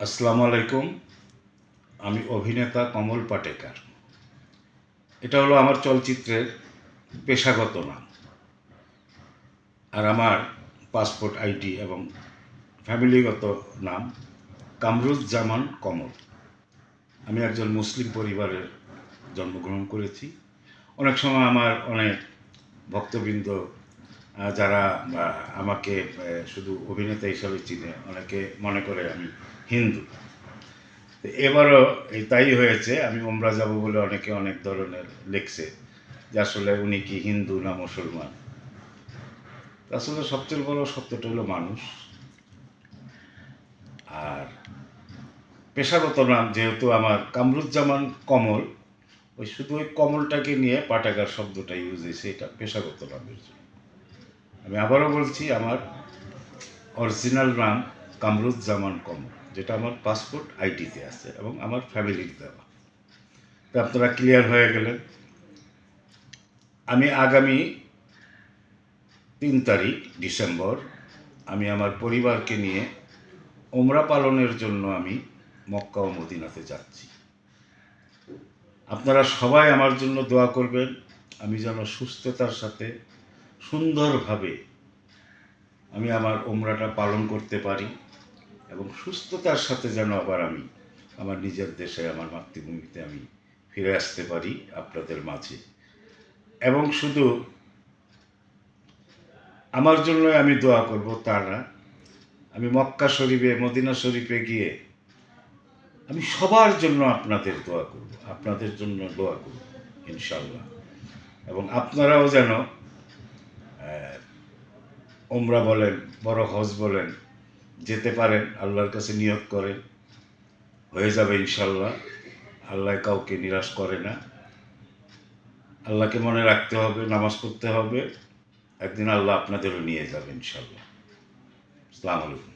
আসসালামু আলাইকুম। আমি অভিনেতা কমল পাটেকার। এটা হলো আমার চলচ্চিত্রের পেশাগত নাম। আর আমার পাসপোর্ট আইডি এবং ফ্যামিলিগত নাম কামরুজ্জামান কমল। আমি একজন মুসলিম পরিবারের জন্মগ্রহণ করেছি। অনেক সময় আমার অনেক ভক্তবৃন্দ যারা আমাকে শুধু অভিনেতা হিসাবে চিনে, অনেকে মনে করে আমি হিন্দু। এবারও তাই হয়েছে, আমি ওমরা যাব বলে অনেকে অনেক ধরনের লিখছে যে আসলে উনি কি হিন্দু না মুসলমান। আসলে সবচেয়ে বড় সত্যটা হলো মানুষ। আর পেশাগত নাম যেহেতু আমার কামরুজ্জামান কমল, ওই শুধু ওই কমলটাকে নিয়ে পাটাগার শব্দটা ইউজ হয়েছে, এটা পেশাগত নামের জন্য। আমি আবারও বলছি, আমার অরিজিনাল নাম কামরুজ্জামান কমল যেটা আমার পাসপোর্ট আইডিতে আছে এবং আমার ফ্যামিলির দেওয়া তো আপনারা ক্লিয়ার হয়ে গেলেন। আমি আগামী তিন তারিখ, ডিসেম্বর, আমি আমার পরিবারকে নিয়ে ওমরা পালনের জন্য আমি মক্কা ও মদিনাতে যাচ্ছি। আপনারা সবাই আমার জন্য দোয়া করবেন। আমি যেন সুস্থতার সাথে সুন্দরভাবে আমি আমার ওমরাটা পালন করতে পারি এবং সুস্থতার সাথে যেন আবার আমি আমার নিজের দেশে, আমার মাতৃভূমিতে আমি ফিরে আসতে পারি আপনাদের মাঝে। এবং শুধু আমার জন্য আমি দোয়া করব তা না, আমি মক্কা শরীফে, মদিনা শরীফে গিয়ে আমি সবার জন্য আপনাদের দোয়া করব, আপনাদের জন্য দোয়া করব ইনশাল্লাহ এবং আপনারাও যেন ওমরা বলেন, বড় হজ বলেন, যেতে পারেন, আল্লাহর কাছে নিয়োগ করেন, হয়ে যাবে ইনশাল্লাহ। আল্লাহ কাউকে নিরাশ করে না। আল্লাহকে মনে রাখতে হবে, নামাজ পড়তে হবে। একদিন আল্লাহ আপনাদেরও নিয়ে যাবে ইনশাল্লাহ। আসসালামু আলাইকুম।